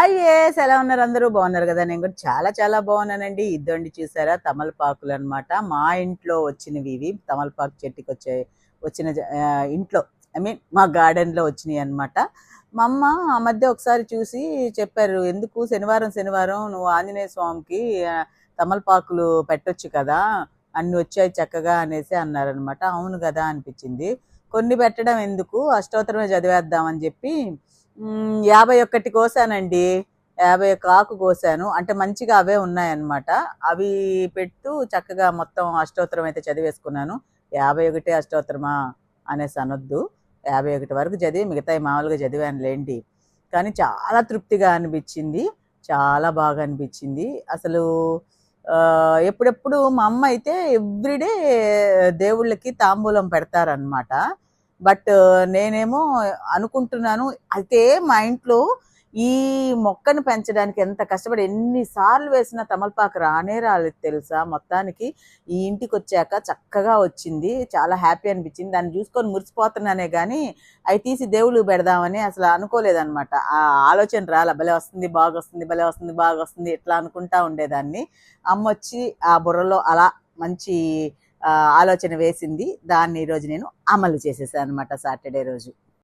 Hi ఎలా ఉన్నారు అందరూ? బాగున్నారు కదా? నేను కూడా చాలా చాలా బాగున్నానండి. ఇద్దండి చూసారా? తమలపాకులు అన్నమాట. మా ఇంట్లో వచ్చినవి ఇవి. తమలపాకు చెట్టుకి వచ్చే వచ్చిన ఇంట్లో ఐ మీన్ మా గార్డెన్లో లో వచ్చినాయి అన్నమాట. మా అమ్మ ఆ మధ్య ఒకసారి చూసి చెప్పారు ఎందుకు శనివారం శనివారం నువ్వు ఆంజనేయ స్వామికి తమలపాకులు పెట్టొచ్చు కదా? అన్ని వచ్చాయి చక్కగా అనేసి అన్నారనమాట అవును కదా అనిపించింది. కొన్ని పెట్టడం ఎందుకు? అష్టోత్తరమే చదివేద్దామని చెప్పి యాభై ఒక్కటి కోసానండి. యాభై ఒక్క ఆకు కోసాను. అంటే మంచిగా అవే ఉన్నాయన్నమాట. అవి పెట్టు చక్కగా మొత్తం అష్టోత్తరం అయితే చదివేసుకున్నాను. యాభై ఒకటి అష్టోత్తరమా అనేసి అనొద్దు. యాభై ఒకటి వరకు చదివి మిగతాయి మామూలుగా చదివాను లేండి. కానీ చాలా తృప్తిగా అనిపించింది. చాలా బాగా అనిపించింది. అసలు ఎప్పుడెప్పుడు మా అమ్మ అయితే ఎవ్రీడే దేవుళ్ళకి తాంబూలం పెడతారనమాట బట్ నేనేమో అనుకుంటున్నాను అయితే మా ఇంట్లో ఈ మొక్కను పెంచడానికి ఎంత కష్టపడి ఎన్నిసార్లు వేసిన తమలపాకు రానే రాలేదు తెలుసా? మొత్తానికి ఈ ఇంటికి వచ్చాక చక్కగా వచ్చింది. చాలా హ్యాపీ అనిపించింది. దాన్ని చూసుకొని మురిసిపోతున్నానే కానీ అవి తీసి దేవుళ్ళు పెడదామని అసలు అనుకోలేదనమాట ఆ ఆలోచన రాల. భలే వస్తుంది బాగా వస్తుంది భలే వస్తుంది బాగా వస్తుంది ఇట్లా అనుకుంటా ఉండేదాన్ని. అమ్మ వచ్చి ఆ బుర్రలో అలా మంచి ఆలోచన వేసింది. దాన్ని ఈరోజు నేను అమలు చేసేసాను అనమాట సాటర్డే రోజు.